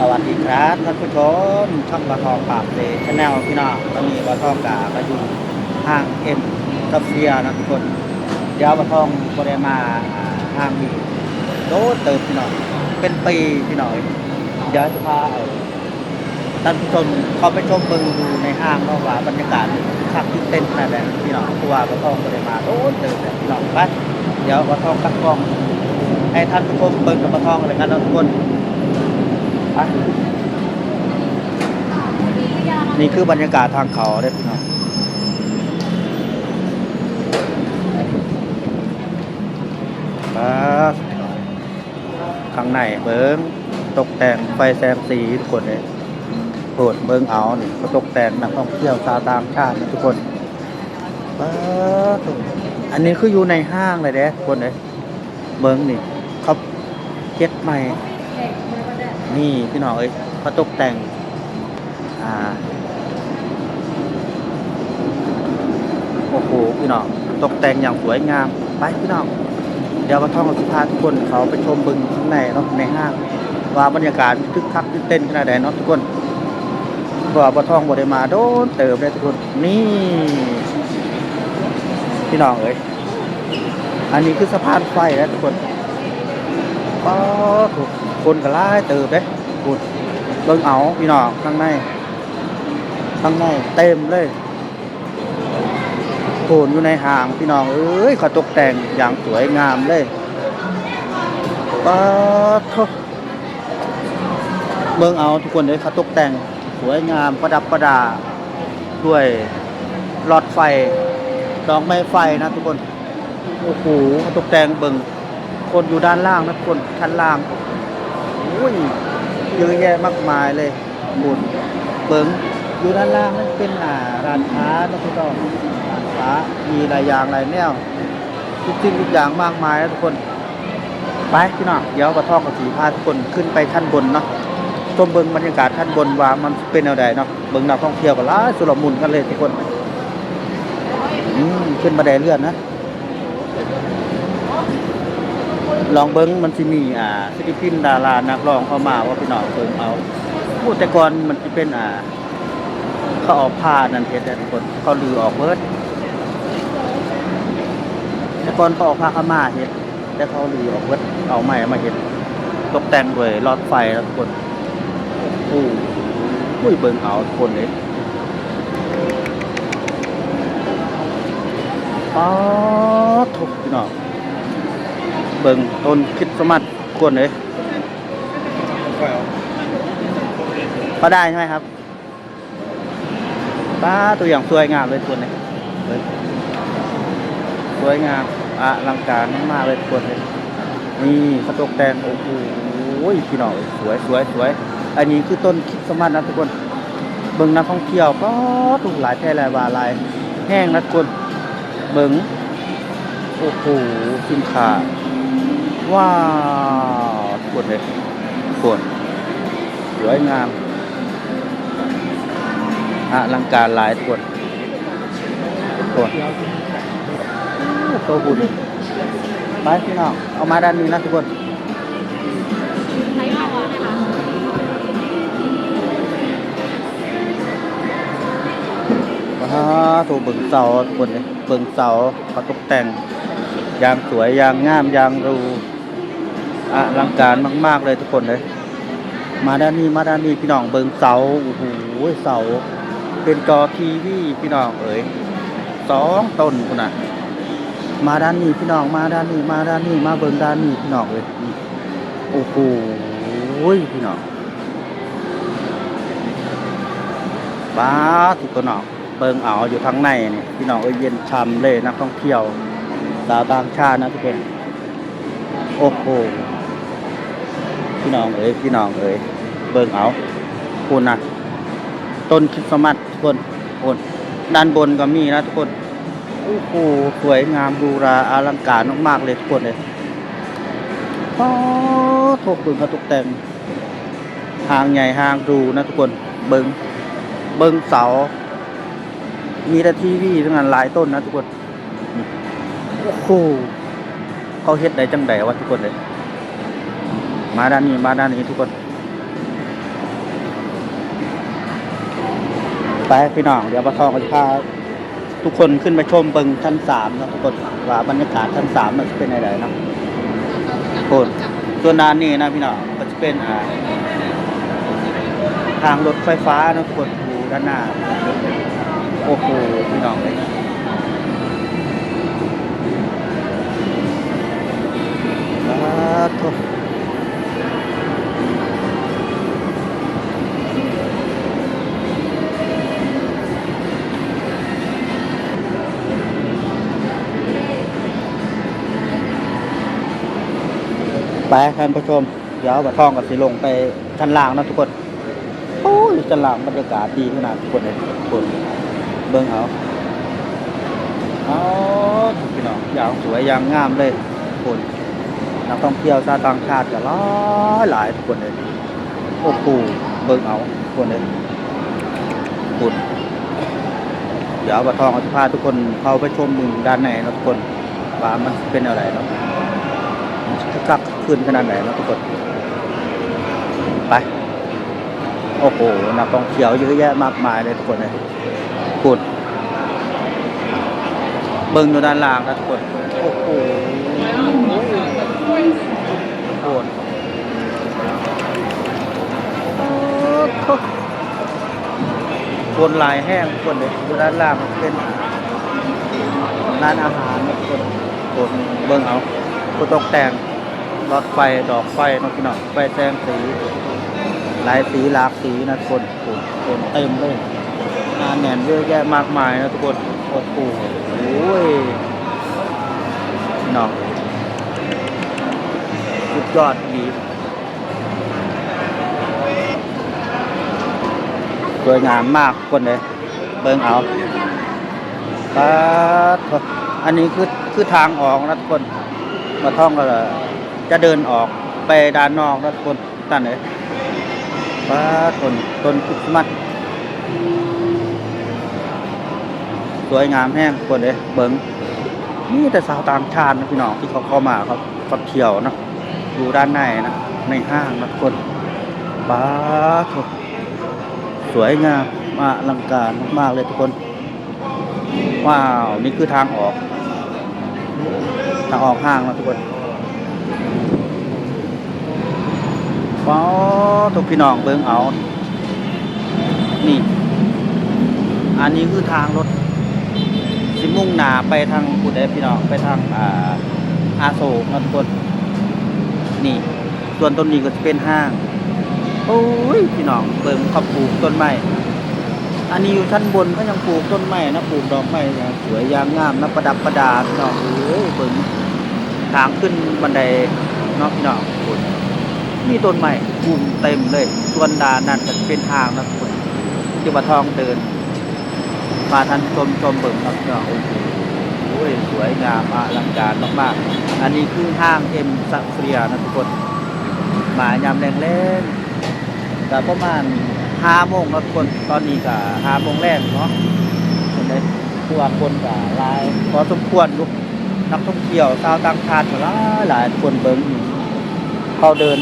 สวัสดีครับท่านผู้ชมช่องกระทองปากเซชแนลพี่น้องตอนนี้กระทองกาก็อยู่ห้างเอ็มซัฟเฟียนะทุกคน เดี๋ยวกระทองก็ได้มาห้างนี้โดเติมพี่น้องเป็นปีพี่น้องเดี๋ยวจะพาท่านผู้ชมเขาไปชมเบิ่งดูในห้างเนาะว่าบรรยากาศคักที่เต้นขนาดไหนพี่น้องเพราะว่ากระทองก็ได้มาโดเติมพี่น้องไปเดี๋ยวกระทองกักกล้องให้ท่านผู้ชมเบิ่งกับกระทองอะไรกันนะทุกคน ไปนี่คือบรรยากาศทางเขาเด้พี่น้องครับข้างในเบิ้งตกแต่งไฟแสงสีทุกคนเลยโปรดเบิ้งเอานี่ก็ตกแต่งนักท่องเที่ยวชาวต่างชาตินะทุกคนป๊าอันนี้คืออยู่ในห้างเลยเด้ทุกคนเลยเบิ้งนี่เขาเจ็ดใหม่ นี่พี่น้องเอ้ยเขาตกแต่ง อ่า โอ้โห พี่น้อง ตกแต่งอย่างสวยงาม ไปพี่น้อง เดี๋ยวมาท่องกับสุภาทุกคนเขาไปชมบึงข้างในเนาะในห้างว่าบรรยากาศคึกคักตื่นเต้นขนาดไหนเนาะทุกคนเพราะว่าบ่ท่องบ่ได้มาโดนเติมเลยทุกคนนี่ พี่น้องเอ้ยอันนี้คือสะพานไฟแล้วทุกคนก็ถูก คนก็ไล่เติบเด้พูดเบิ่งเอาพี่น้องข้างในข้างในเต็มเลยโผนอยู่ในห้างพี่น้องเอ้ยเขาตกแต่งอย่างสวยงามเลยป้าทเบิ่งเอาทุกคนเลยเขาตกแต่งสวยงามประดับประดา ด้วยหลอดไฟดอกไม้ไฟนะทุกคน โอ้โหเขาตกแต่งเบิ่งคนอยู่ด้านล่างนะคนชั้นล่าง อุ้ยเยอะแยะมากมายเลยบุญเบิงอยู่ด้านล่างนั่นเป็นอ่าร้านค้านะทุกท่านร้านค้ามีหลายอย่างหลายแนวทุกสิ่งทุกอย่างมากมายนะทุกคนไปพี่น้องเดี๋ยวกระท่อกับสีพาทุกคนขึ้นไปชั้นบนเนาะชมเบิงบรรยากาศชั้นบนว่ามันเป็นแนวใดเนาะเบิงนักท่องเที่ยวกันลายสุรมุนกันเลยทุกคนอืมขึ้นบันไดเลื่อนนะ ลองเบิ้งมันสิมีอ่าศิลปินดารานักร้องเข้ามาว่าพี่น้องเบิ่งเอาพูดแต่ก่อนมันจะเป็นอ่าเขาออกผ้านั่นเฮ็ดแต่คนเขาลือออกเบิดแต่ก่อนเขาออกผ้าขาวมาเฮ็ดแต่เขาลือออกเบิดเอาใหม่มาเฮ็ดตกแต่งด้วยหลอดไฟแล้วทุกคนโอ้หอุ้ยเบิ่งเอาทุกคนเลยอ๋อทุกพี่น้อง เบิ่งต้นคริดสต์มาสควรเลยพอได้ใช่ไหมครับป้าตัวอย่างสวยงามเลยควรเลยสวยงามอลังการมากเลยควรเลยนี่เขาตกแต่งโอ้โหพี่น้องสวยสวยสวยอันนี้คือต้นคริดสต์มาสนะทุกคนเบิ่งนักท่องเที่ยวก็ถูกหลายแท่หลายบาหลายแห้งนะทุกคนเบิ่งโอ้โหสินค้า ว้าวปวดเลยปวดสวยงามอลังการหลายปวดปวดโตหุ่นไปพี่น้องเอามาด้านนี้นะทุกคนใช้เอาอะนะคะว้าถูกเบิ่งเสาทุกคนเลยเบิ่งเสาเขาตกแต่งอยางสวยอยางงามอยางรู อลังการมาก ๆ เลยทุกคนเลย มาด้านนี้มาด้านนี้พี่น้องเบิงเสาโอ้โหเสา เป็นจอทีวีพี่น้องเอ๋ยสองต้นคุณน่ะ มาด้านนี้พี่น้องมาด้านนี้มาด้านนี้มาเบิงด้านนี้พี่น้องเอ้ยโอ้โหพี่น้องบ้าทุกคนน้องเบิงเอาอยู่ทางในนี่พี่น้องเอ้ยเย็นช่ำเลยนักท่องเที่ยวสาวต่างชาตินะทุกคนโอ้โห พี่น้องเอ้ยพี่น้องเอ้ยเบิ่งเอาคุณนะต้นคริสต์มาสทุกคนคนด้านบนก็มีนะทุกคนโอ้โหสวยงามดูราอลังการมากๆเลยทุกคนเลยป้าโทกบึงเขาตกแต่งหางใหญ่หางดูนะทุกคนเบิงเบิงเสา มีแต่ทีวีทั้งนั้นหลายต้นนะทุกคนโอ้โหเขาเฮ็ดได้จังไดวะทุกคนเลย มาด้านนี้มาด้านนี้ทุกคนไปพี่น้องเดี๋ยวปลาทองก็จะพาทุกคนขึ้นไปชมเบิงชั้นสามนะทุกคนว่าบรรยากาศชั้นสามมันจะเป็นอะไรนะโคนตัวนานนี่นะพี่น้องก็จะเป็นทางรถไฟฟ้านะทุกคนดูด้านหน้าโอ้โหพี่น้องเลย ท่านผู้ชม เดี๋ยวบัตรทองกับสิลงไปชั้นล่างนะทุกคนโอ้ยชั้นล่างบรรยากาศดีขนาดทุกคนเลยทุกคนเบิ่งเอาเอาพี่น้องอย่างสวยอย่างงามเลยทุกคนนักท่องเที่ยวชาวต่างชาติก็หลายหลายทุกคนเลยโอ้โหเบิ่งเอาทุกคนเลยคุณเดี๋ยวบัตรทองอาจะพาทุกคนเข้าไปชมมึงด้านในนะทุกคนว่ามันเป็นอะไรเนาะ กักขึ้นขนาดไหนนะทุกคนไป โอ้โหนักท่องเที่ยวเยอะแยะมากมายเลยทุกคนเลยคุดเบิ่งอยู่ด้านล่างนะทุกคน โอ้โหโคนคนลายแห้งทุกคนเลยอยู่ด้านล่างเป็นร้านอาหารนะทุกคนคนเบิ่งเอา ก็ตกแต่งรถไฟดอกไฟน้องพี่น้องไฟแสงสี หลายสีหลากสีนะทุกคนโอ้โหคนเต็มเลยงานแน่นเยอะแยะมากมายนะทุกคนโอ้โหโอ้ยน้องสุดยอดดีสวยงามมากทุกคนเลยเบิ่งเอาปัดอันนี้คือคือทางออกนะทุกคน มาท่องก็จะเดินออกไปด้านนอกนะทุกคนตั้นเลยป้าต้นต้นคริสต์มาสสวยงามแห้งคนเลยเบิ้งนี่แต่สาวต่างชาตินะพี่น้องที่เขาเข้ามาเขาเขาเที่ยวนะอยู่ด้านในนะในห้างนะทุกคนป้าทสวยงามมาอลังการมากๆเลยทุกคน ว้าว นี่คือทางออก ทางออกห้างนะทุกคนป้อทุกพี่น้องเบิ่งเอา นี่ อันนี้คือทางรถสิมุ่งหนาไปทางกุดเอพี่น้องไปทางอ่าอาโศกนะทุกคน นี่ ส่วนต้นนี้ก็จะเป็นห้าง โอ้ย พี่น้องเบิ่งเขาปลูกต้นไม้ อันนี้อยู่ชั้นบนก็ยังปลูกต้นไม้นะปลูกดอกไม้อย่างสวยย่างงามนะประดับประดาพี่น้องเอ้ยเบิ่งทางขึ้นบันไดเนาะพี่น้องคุณมีต้นไม้กลุ่มเต็มเลย ส่วนดานนั่นก็เป็นทางนะทุกคนที่ว่าทองเดินมาทันชมชมเบิ่งครับก็โอ้โหโอ้ยสวยงามอลังการมากๆ อันนี้คือห้างเอ็มสักเรียนะทุกคนมายามแรงแรงๆก็ประมาณ ห้าโมงแล้วทุกคนตอนนี้ก็ห้าโมงแรกเนาะคนได้ตัวคนก็หลายพอสมควรลูกนักท่องเที่ยวชาวต่างชาติหลายหลายคนเบิ่งเขาเดิน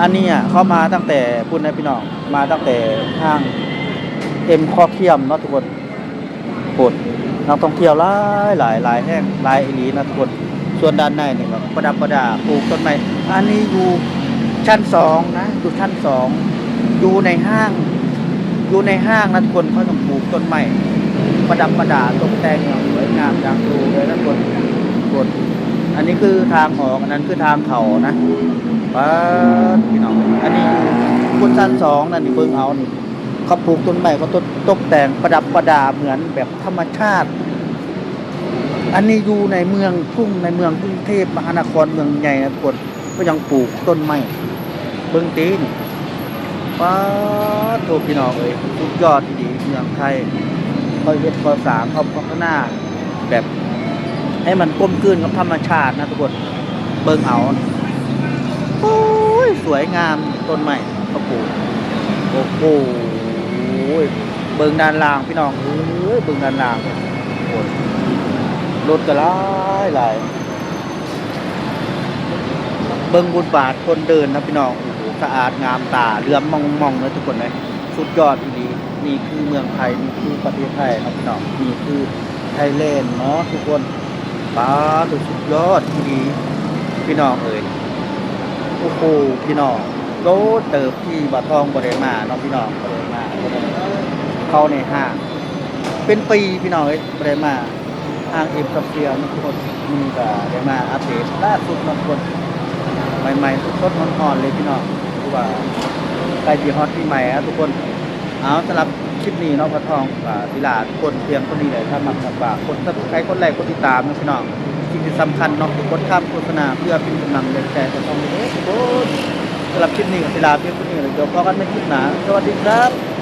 อันนี้อะเขามาตั้งแต่พูดนะพี่น้องมาตั้งแต่ห้างเอ็มคอเคียมเนาะทุกคนโดนักท่องเที่ยวหลายหลายหลายแห้งหลายอีหลีนะทุกคนส่วนด้านในนี่ก็ประดับประดาปลูกต้นไม้อันนี้อยู่ชั้นสองนะอยู่ชั้นสอง อยู่ในห้าง อยู่ในห้างนะทุกคนเขาต้องปลูกต้นไม้ประดับประดาตกแต่งอย่างสวยงามอย่างดูเลยนะทุกคนกคนอันนี้คือทางออกอันนั้นคือทางเขานะป้าดพี่น้องอันนี้คุณชั้นสองนั่นนี่เบิ่งเอานี่เขาปลูกต้นไม้เขาตกตกแต่งประดับประดาเหมือนแบบธรรมชาติ อันนี้อยู่ในเมืองทุ่งในเมืองกรุงเทพมหานครเมืองใหญ่นะทุกคนก็ยังปลูกต้นไม้เบิ่งตีน ป้าโทพี่น้องเอ้ยสุดยอดดีเมืองไทยเขาเฮ็ดเขาสางเขาพัฒนาแบบให้มันกลมกลืนกับธรรมชาตินะทุกคนเบิ่งเอาโอ้ยสวยงามต้นไม้เขาปลูกโอ้โหเบิ่งด้านล่างพี่น้องเอ้ยเบิ่งด้านล่างโอ้ยรถก็หลายหลายเบิ่งบุญบาทคนเดินนะพี่น้อง สะอาดงามตาเลื่อมมองมองๆเลยทุกคนเลยสุดยอดดีงนี่คือเมืองไทยนี่คือประเทศไทยครับพี่น้องนี่คือไทยแลนด์เนาะทุกคนป้าสุดสุดยอดที่ดีพี่น้องเอ่ยโอ้โหพี่น้องโลเติบที่บะทองบริมาเนาะพี่น้องบริมาเข้าในห้างเป็นปีพี่น้องเอ้ยบริมาห้างเอ็มคาเฟียนทุกคนมีก็ได้มาอัปเดตล่าสุดนาะทุกคนใหม่ๆสดๆร้อนๆเลยพี่น้อง คือว่าใกล้จีฮอตที่ใหม่อะทุกคน เอาสำหรับคลิปนี้เนาะพระทองอ่าศิลาทุกคนเพียงคนนี้เลยถ้ามักฝากคนถ้าใครคนแรกคนติดตามนะพี่น้องสิ่งที่สำคัญเนาะคือกดข้ามโฆษณาเพื่อเป็นกำลังแรงใจพระทองเลยทุกคนสำหรับคลิปนี้กับศิลาเพียงคนนี้เลยเดี๋ยวพอกันในคลิปหน้าสวัสดีครับ